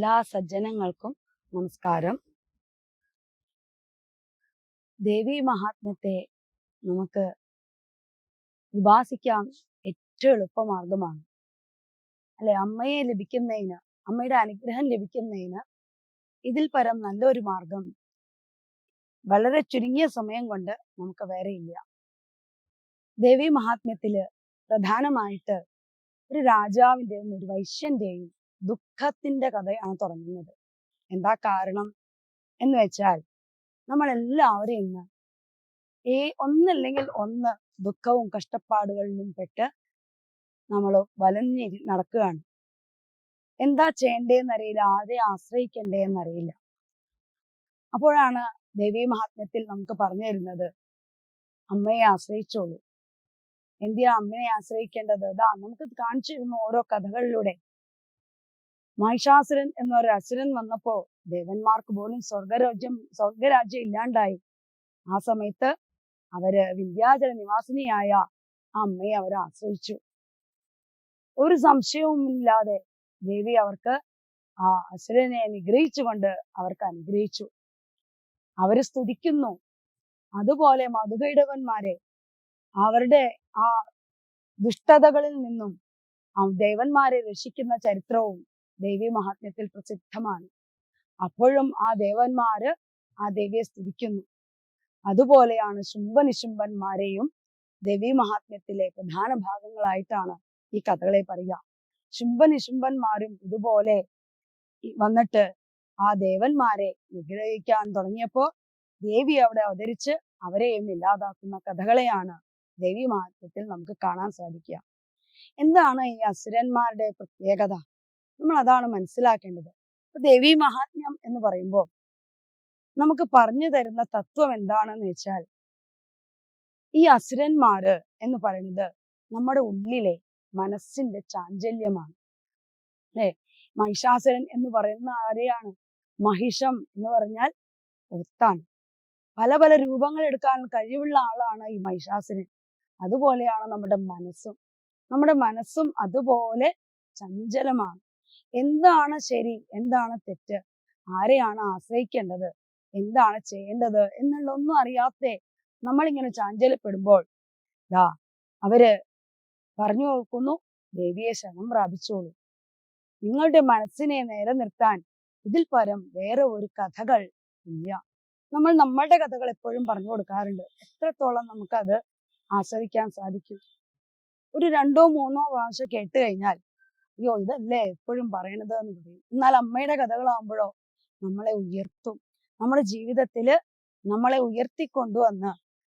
എല്ലാ സജ്ജനങ്ങൾക്കും നമസ്കാരം. ദേവി മഹാത്മ്യത്തെ നമുക്ക് ഉപാസിക്കാൻ ഏറ്റവും എളുപ്പമാർഗമാണ്. അല്ലെ അമ്മയെ ലഭിക്കുന്നതിന് അമ്മയുടെ അനുഗ്രഹം ലഭിക്കുന്നതിന് ഇതിൽ പരം നല്ലൊരു മാർഗം വളരെ ചുരുങ്ങിയ സമയം കൊണ്ട് നമുക്ക് വേറെ ഇല്ല. ദേവി മഹാത്മ്യത്തിൽ പ്രധാനമായിട്ട് ഒരു രാജാവിന്റെയും ഒരു വൈശ്യന്റെയും ദുഃഖത്തിന്റെ കഥയാണ് തുടങ്ങുന്നത്. എന്താ കാരണം എന്ന് വെച്ചാൽ നമ്മൾ എല്ലാവരും ഇന്ന് ഈ ഒന്നല്ലെങ്കിൽ ഒന്ന് ദുഃഖവും കഷ്ടപ്പാടുകളിലും പെട്ട് നമ്മൾ വലഞ്ഞി നടക്കുകയാണ്. എന്താ ചെയ്യേണ്ടതെന്നറിയില്ല ആരെ ആശ്രയിക്കേണ്ടതെന്നറിയില്ല. അപ്പോഴാണ് ദേവീ മഹാത്മ്യത്തിൽ നമുക്ക് പറഞ്ഞു തരുന്നത് അമ്മയെ ആശ്രയിച്ചോളൂ. എന്തിനാ അമ്മയെ ആശ്രയിക്കേണ്ടത്? ഇതാ നമുക്ക് കാണിച്ചു തരുന്ന ഓരോ കഥകളിലൂടെ മഹിഷാസുരൻ എന്നൊരു അസുരൻ വന്നപ്പോ ദേവന്മാർക്ക് പോലും സ്വർഗരാജ്യം സ്വർഗരാജ്യം ഇല്ലാണ്ടായി. ആ സമയത്ത് അവർ വിന്ധ്യാചല നിവാസിനിയായ അമ്മയെ അവർ ആശ്രയിച്ചു. ഒരു സംശയവും ഇല്ലാതെ ദേവി അവർക്ക് ആ അസുരനെ നിഗ്രഹിച്ചുകൊണ്ട് അവർക്ക് അനുഗ്രഹിച്ചു. അവർ സ്തുതിക്കുന്നു. അതുപോലെ മധുകൈടവന്മാരെ അവരുടെ ആ ദുഷ്ടതകളിൽ നിന്നും ദേവന്മാരെ രക്ഷിക്കുന്ന ചരിത്രവും ദേവി മഹാത്മ്യത്തിൽ പ്രസിദ്ധമാണ്. അപ്പോഴും ആ ദേവന്മാര് ആ ദേവിയെ സ്തുതിക്കുന്നു. അതുപോലെയാണ് ശുംഭനിശുംഭന്മാരെയും ദേവി മഹാത്മ്യത്തിലെ പ്രധാന ഭാഗങ്ങളായിട്ടാണ് ഈ കഥകളെ പറയുക. ശുംഭനിശുംഭന്മാരും ഇതുപോലെ വന്നിട്ട് ആ ദേവന്മാരെ നിഗ്രഹിക്കാൻ തുടങ്ങിയപ്പോൾ ദേവി അവിടെ അവതരിച്ച് അവരെയും ഇല്ലാതാക്കുന്ന കഥകളെയാണ് ദേവി മഹാത്മ്യത്തിൽ നമുക്ക് കാണാൻ സാധിക്കുക. എന്താണ് ഈ അസുരന്മാരുടെ പ്രത്യേകത? നമ്മൾ അതാണ് മനസ്സിലാക്കേണ്ടത് ദേവി മഹാത്മ്യം എന്ന് പറയുമ്പോൾ നമുക്ക് പറഞ്ഞു തരുന്ന തത്വം എന്താണെന്ന് വെച്ചാൽ ഈ അസുരന്മാര് എന്ന് പറയുന്നത് നമ്മുടെ ഉള്ളിലെ മനസ്സിന്റെ ചാഞ്ചല്യമാണ്. അല്ലേ? മഹിഷാസുരൻ എന്ന് പറയുന്ന ആരെയാണ്? മഹിഷം എന്ന് പറഞ്ഞാൽ ഒത്താണ്. പല പല രൂപങ്ങൾ എടുക്കാൻ കഴിവുള്ള ആളാണ് ഈ മഹിഷാസുരൻ. അതുപോലെയാണ് നമ്മുടെ മനസ്സും. നമ്മുടെ മനസ്സും അതുപോലെ ചഞ്ചലമാണ്. എന്താണ് ശരി? എന്താണ് തെറ്റ്? ആരെയാണ് ആശ്രയിക്കേണ്ടത്? എന്താണ് ചെയ്യേണ്ടത്? എന്നുള്ള ഒന്നും അറിയാതെ നമ്മളിങ്ങനെ ചാഞ്ചല്യപ്പെടുമ്പോൾ ദാ അവർ പറഞ്ഞു കൊടുക്കുന്നു ദേവിയെ ശരണം പ്രാപിച്ചോളൂ. നിങ്ങളുടെ മനസ്സിനെ നേരെ നിർത്താൻ ഇതിൽ പരം വേറെ ഒരു കഥകൾ ഇല്ല. നമ്മൾ നമ്മളുടെ കഥകൾ എപ്പോഴും പറഞ്ഞു കൊടുക്കാറുണ്ട്. എത്രത്തോളം നമുക്കത് ആസ്വദിക്കാൻ സാധിക്കും? ഒരു രണ്ടോ മൂന്നോ പ്രാവശ്യം കേട്ട് കഴിഞ്ഞാൽ അയ്യോ ഇതല്ലേ എപ്പോഴും പറയണത് എന്ന് പറയും. എന്നാൽ അമ്മയുടെ കഥകളാകുമ്പോഴോ നമ്മളെ ഉയർത്തും. നമ്മുടെ ജീവിതത്തിൽ നമ്മളെ ഉയർത്തിക്കൊണ്ടുവന്ന്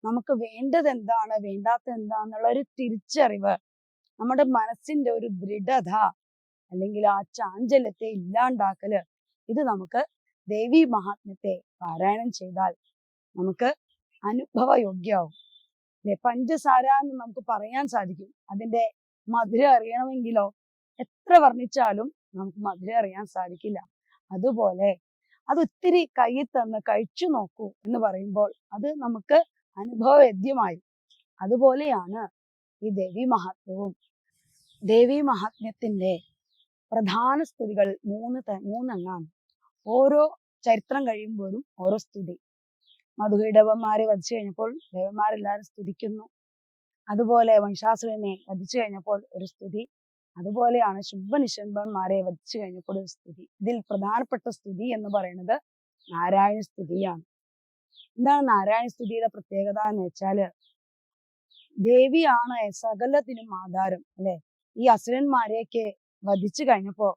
നമുക്ക് വേണ്ടത് എന്താണ് വേണ്ടാത്ത എന്താന്നുള്ള ഒരു തിരിച്ചറിവ് നമ്മുടെ മനസ്സിന്റെ ഒരു ദൃഢത അല്ലെങ്കിൽ ആ ചാഞ്ചല്യത്തെ ഇല്ലാണ്ടാക്കൽ ഇത് നമുക്ക് ദേവി മഹാത്മ്യത്തെ പാരായണം ചെയ്താൽ നമുക്ക് അനുഭവയോഗ്യമാവും. അല്ലെ? പഞ്ചസാര എന്ന് നമുക്ക് പറയാൻ സാധിക്കും. അതിന്റെ മധുരം അറിയണമെങ്കിലോ എത്ര വർണിച്ചാലും നമുക്ക് മധുരം അറിയാൻ സാധിക്കില്ല. അതുപോലെ അത് ഒത്തിരി കയ്യിൽ തന്ന് കഴിച്ചു നോക്കൂ എന്ന് പറയുമ്പോൾ അത് നമുക്ക് അനുഭവവേദ്യമായി. അതുപോലെയാണ് ഈ ദേവി മഹാത്മ്യവും ദേവി മഹാത്മ്യത്തിന്റെ പ്രധാന സ്തുതികൾ മൂന്ന് മൂന്നെണ്ണാണ്. ഓരോ ചരിത്രം കഴിയുമ്പോഴും ഓരോ സ്തുതി. മധുകൈടവന്മാരെ വധിച്ചു കഴിഞ്ഞപ്പോൾ ദേവന്മാരെല്ലാവരും സ്തുതിക്കുന്നു. അതുപോലെ മഹിഷാസുരനെ വധിച്ചു കഴിഞ്ഞപ്പോൾ ഒരു സ്തുതി. അതുപോലെയാണ് ശുംഭനിശുംഭന്മാരെ വധിച്ചു കഴിഞ്ഞപ്പോൾ ഒരു സ്തുതി ഇതിൽ പ്രധാനപ്പെട്ട സ്തുതി എന്ന് പറയുന്നത് നാരായണ സ്തുതിയാണ് എന്താണ് നാരായണ സ്തുതിയുടെ പ്രത്യേകത എന്ന് വെച്ചാൽ ദേവിയാണ് സകലത്തിനും ആധാരം അല്ലെ? ഈ അസുരന്മാരെയൊക്കെ വധിച്ചു കഴിഞ്ഞപ്പോ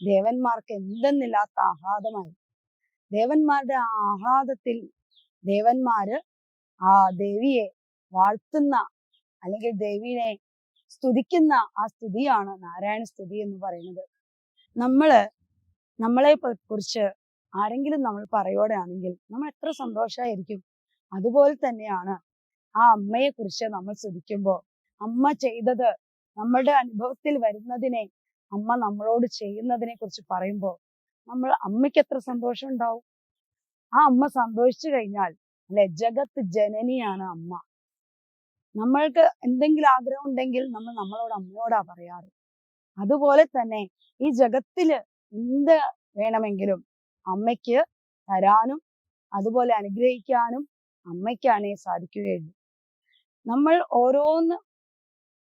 ദേവന്മാർക്ക് എന്തെന്നില്ലാത്ത ആഹ്ലാദമായി. ദേവന്മാരുടെ ആഹ്ലാദത്തിൽ ദേവന്മാര് ആ ദേവിയെ വാഴ്ത്തുന്ന അല്ലെങ്കിൽ ദേവിയെ സ്തുതിക്കുന്ന ആ സ്തുതിയാണ് നാരായണ സ്തുതി എന്ന് പറയുന്നത്. നമ്മൾ നമ്മളെ കുറിച്ച് ആരെങ്കിലും നമ്മൾ പറയുകയാണെങ്കിൽ നമ്മൾ എത്ര സന്തോഷമായിരിക്കും അതുപോലെ തന്നെയാണ് ആ അമ്മയെ കുറിച്ച് നമ്മൾ സ്തുതിക്കുമ്പോൾ അമ്മ ചെയ്തത് നമ്മുടെ അനുഭവത്തിൽ വരുന്നതിനെ അമ്മ നമ്മളോട് ചെയ്യുന്നതിനെ കുറിച്ച് പറയുമ്പോൾ നമ്മൾ അമ്മയ്ക്ക് എത്ര സന്തോഷം ഉണ്ടാവും ആ അമ്മ സന്തോഷിച്ചു കഴിഞ്ഞാൽ അല്ലെ? ജഗത്ത് ജനനിയാണ് അമ്മ. നമ്മൾക്ക് എന്തെങ്കിലും ആഗ്രഹം ഉണ്ടെങ്കിൽ നമ്മൾ നമ്മളോട് അമ്മയോടാ പറയാറ്. അതുപോലെ തന്നെ ഈ ജഗത്തിൽ എന്ത് വേണമെങ്കിലും അമ്മയ്ക്ക് തരാനും അതുപോലെ അനുഗ്രഹിക്കാനും അമ്മയ്ക്കാണേ സാധിക്കുകയുള്ളൂ. നമ്മൾ ഓരോന്ന്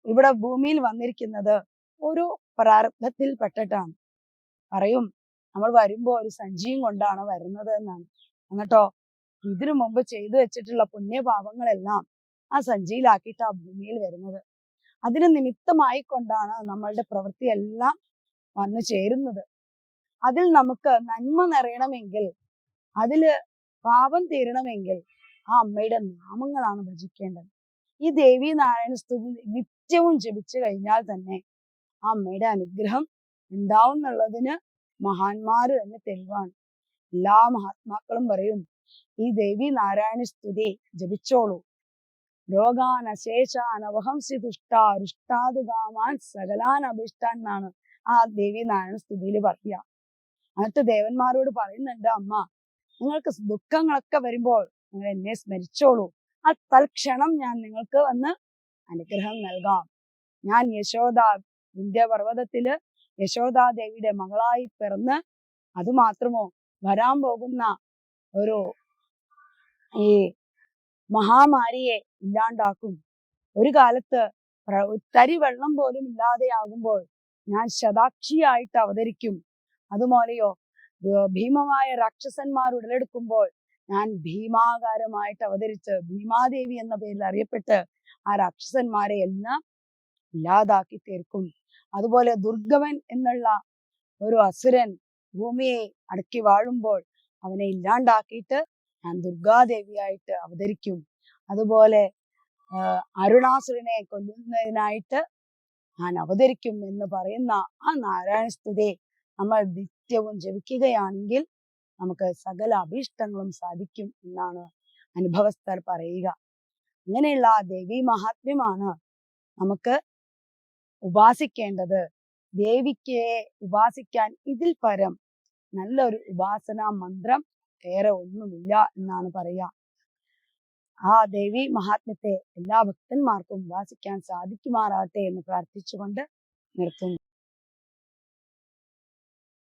ഇവിടെ ഭൂമിയിൽ വന്നിരിക്കുന്നത് ഒരു പ്രാരബ്ധത്തിൽ പെട്ടിട്ടാണ് പറയും നമ്മൾ വരുമ്പോൾ ഒരു സഞ്ചിയും കൊണ്ടാണ് വരുന്നത് എന്നാണ്. എന്നിട്ടോ ഇതിനു മുമ്പ് ചെയ്തു വെച്ചിട്ടുള്ള പുണ്യപാപങ്ങളെല്ലാം ആ സഞ്ചിയിലാക്കിയിട്ട് ആ ഭൂമിയിൽ വരുന്നത്. അതിന് നിമിത്തമായി കൊണ്ടാണ് നമ്മളുടെ പ്രവൃത്തിയെല്ലാം വന്നു ചേരുന്നത്. അതിൽ നമുക്ക് നന്മ നിറയണമെങ്കിൽ അതിൽ പാപം തീരണമെങ്കിൽ ആ അമ്മയുടെ നാമങ്ങളാണ് ഭജിക്കേണ്ടത്. ഈ ദേവി നാരായണ സ്തുതി നിത്യവും ജപിച്ചു കഴിഞ്ഞാൽ തന്നെ ആ അമ്മയുടെ അനുഗ്രഹം ഉണ്ടാവും എന്നുള്ളതിന് മഹാന്മാര് തന്നെ തെളിവാണ്. എല്ലാ മഹാത്മാക്കളും പറയും ഈ ദേവി നാരായണ സ്തുതി ജപിച്ചോളൂ. രോഗാനശേഷാൻ അവഹംസി തുഷ്ട രുഷ്ടാതുകാമാൻ സകലാൻ അഭിഷ്ടാൻ എന്നാണ് ആ ദേവി നാരായണ സ്തുതിയിൽ പറയുക. എന്നിട്ട് ദേവന്മാരോട് പറയുന്നുണ്ട് അമ്മ നിങ്ങൾക്ക് ദുഃഖങ്ങളൊക്കെ വരുമ്പോൾ നിങ്ങൾ എന്നെ സ്മരിച്ചോളൂ. ആ തൽക്ഷണം ഞാൻ നിങ്ങൾക്ക് വന്ന് അനുഗ്രഹം നൽകാം. ഞാൻ യശോദ വിന്ധ്യപർവതത്തിൽ യശോദാദേവിയുടെ മകളായി പിറന്ന് അതുമാത്രമോ വരാൻ പോകുന്ന ഒരു ഈ മഹാമാരിയെ ഇല്ലാണ്ടാക്കും. ഒരു കാലത്ത് തരി വെള്ളം പോലും ഇല്ലാതെയാകുമ്പോൾ ഞാൻ ശതാക്ഷിയായിട്ട് അവതരിക്കും. അതുപോലെയോ ഭീമമായ രാക്ഷസന്മാർ ഉടലെടുക്കുമ്പോൾ ഞാൻ ഭീമാകാരമായിട്ട് അവതരിച്ച് ഭീമാദേവി എന്ന പേരിൽ അറിയപ്പെട്ട് ആ രാക്ഷസന്മാരെ എല്ലാം ഇല്ലാതാക്കി തീർക്കും. അതുപോലെ ദുർഗവൻ എന്നുള്ള ഒരു അസുരൻ ഭൂമിയെ അടക്കി വാഴുമ്പോൾ അവനെ ഇല്ലാണ്ടാക്കിയിട്ട് ഞാൻ ദുർഗാദേവിയായിട്ട് അവതരിക്കും. അതുപോലെ അരുണാസുരനെ കൊല്ലുന്നതിനായിട്ട് ഞാൻ അവതരിക്കും എന്ന് പറയുന്ന ആ നാരായണ സ്തുതി നമ്മൾ നിത്യവും ജപിക്കുകയാണെങ്കിൽ നമുക്ക് സകല അഭീഷ്ടങ്ങളും സാധിക്കും എന്നാണ് അനുഭവസ്ഥർ പറയുക. അങ്ങനെയുള്ള ആ ദേവി മഹാത്മ്യമാണ് നമുക്ക് ഉപാസിക്കേണ്ടത്. ദേവിക്ക് ഉപാസിക്കാൻ ഇതിൽ പരം നല്ലൊരു ഉപാസനാ മന്ത്രം വേറെ ഒന്നുമില്ല എന്നാണ് പറയുക. ആ ദേവി മഹാത്മ്യത്തെ എല്ലാ ഭക്തന്മാർക്കും വാസിക്കാൻ സാധിക്കുമാറാകട്ടെ എന്ന് പ്രാർത്ഥിച്ചുകൊണ്ട് നിർത്തുന്നു.